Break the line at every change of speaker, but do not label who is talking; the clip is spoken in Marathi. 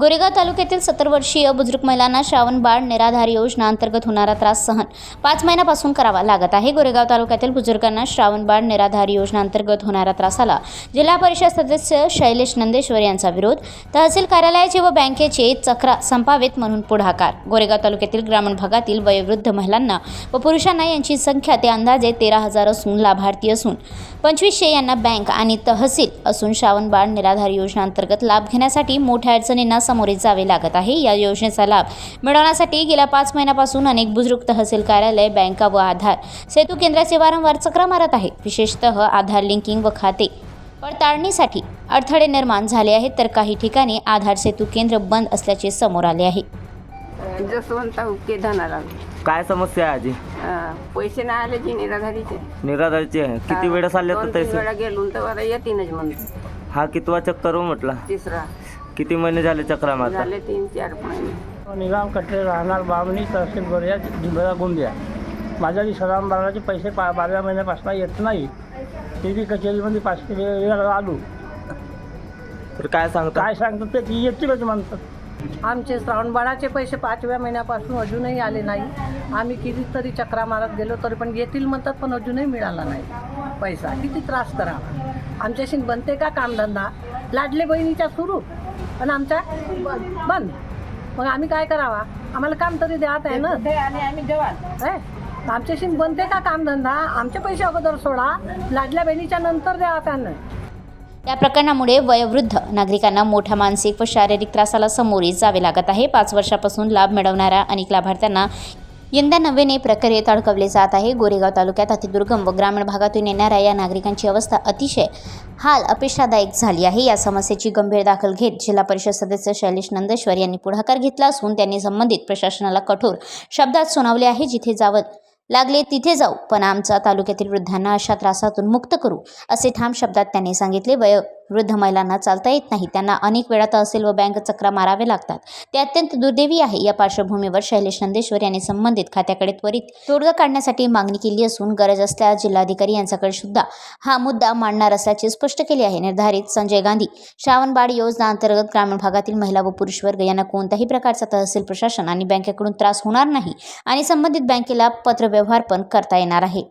गोरेगाव तालुक्यातील सत्तर वर्षीय बुजुर्ग महिलांना श्रावण बाळ निराधार योजना अंतर्गत होणारा त्रास सहन पाच महिन्यापासून करावा लागत आहे. गोरेगाव तालुक्यातील बुजुर्गांना श्रावण बाळ निराधार योजना अंतर्गत होणाऱ्या त्रासाला जिल्हा परिषद सदस्य शैलेश नंदेश्वर यांचा विरोध. तहसील कार्यालयाचे व बँकेचे चक्रा संपावेत म्हणून पुढाकार. गोरेगाव तालुक्यातील ग्रामीण भागातील वयोवृद्ध महिलांना व पुरुषांना यांची संख्या ते अंदाजे तेरा हजार असून लाभार्थी असून पंचवीसशे यांना बँक आणि तहसील असून श्रावण बाळ निराधार योजना अंतर्गत लाभ घेण्यासाठी मोठ्या अडचणींना सामोरे जावे लागत आहे. या योजनेचा लाभ मिळवण्यासाठी गेल्या पाच महिन्यापासून अनेक बुजुर्ग तहसील कार्यालय बँका व आधार सेतू केंद्राचे वारंवार चक्रा मारत आहे. विशेषतः आधार लिंकिंग व खाते पडताळणीसाठी अडथळे निर्माण झाले आहेत तर काही ठिकाणी आधार सेतू केंद्र बंद असल्याचे समोर आले आहे.
जसवंत उके धनाला
काय समस्या आहे आजी?
पैसे नाही आले जी निराधारीचे.
निराधारची आहे. किती वेळेस आले
दोन तीन वेळा गेलो तर बरं येतीनच म्हणतो
हा कितवा चक्कर हो म्हटला?
तिसरा.
किती महिने झाले चक्रा मारता
झाले तीन चार महिने.
निजाम कटले राहणार बामणी तहसील गोरिया जिल्हा गोंदिया. माझ्या जी सलाम बाळाचे पैसे पा बारा महिन्यापासून येत नाही. ते बी कचेरीमध्ये पाचशे वेळा आलो.
तर काय सांगता?
काय सांगतात ते की येतीलच म्हणतात.
आमचे श्रावणबाळाचे पैसे पाचव्या महिन्यापासून अजूनही आले नाही. आम्ही कितीतरी चक्रा मारत गेलो तरी पण येतील म्हणतात पण अजूनही मिळाला नाही. पैसा. किती त्रास करावा. आमच्याशी बनते का कामधंदा? लाडले बहिणीच्या सुरू. पण आमच्या बंद. मग आम्ही काय करावा? आम्हाला काम तरी द्यात आहे ना?
आणि आम्ही जवान.
है? आमच्याशी बनते का कामधंदा? आमचे पैसे अगोदर सोडा. लाडल्या बहिणीच्या नंतर द्या त्यांना.
या प्रकरणामुळे वयोवृद्ध नागरिकांना मोठ्या मानसिक व शारीरिक त्रासाला सामोरे जावे लागत आहे. पाच वर्षापासून लाभ मिळवणाऱ्या अनेक लाभार्थ्यांना यंदा नव्याने प्रक्रियेत अडकवले जात आहे. गोरेगाव तालुक्यात अतिदुर्गम व ग्रामीण भागातून येणाऱ्या या नागरिकांची अवस्था अतिशय हाल अपेक्षादायक झाली आहे. या समस्येची गंभीर दाखल घेत जिल्हा परिषद सदस्य शैलेश नंदेश्वर यांनी पुढाकार घेतला असून त्यांनी संबंधित प्रशासनाला कठोर शब्दात सुनावले आहे. जिथे जावं लागले तिथे जाऊ पण आमचा तालुक्यातील वृद्धांना अशा त्रासातून मुक्त करू असे ठाम शब्दात त्यांनी सांगितले. वय वृद्ध महिलांना चालता येत नाही. त्यांना अनेक वेळा तहसील व बँक चक्रा मारावे लागतात. ते अत्यंत दुर्दैवी आहे. या पार्श्वभूमीवर शैलेश नंदेश्वर यांनी संबंधित खात्याकडे त्वरित तोडगा काढण्यासाठी मागणी केली असून गरज असल्यास जिल्हाधिकारी यांच्याकडे सुद्धा हा मुद्दा मांडणार असल्याचे स्पष्ट केले आहे. निर्धारित संजय गांधी श्रावणबाळ योजना अंतर्गत ग्रामीण भागातील महिला व पुरुष वर्ग यांना कोणत्याही प्रकारचा तहसील प्रशासन आणि बँकेकडून त्रास होणार नाही आणि संबंधित बँकेला पत्रव्यवहार पण करता येणार आहे.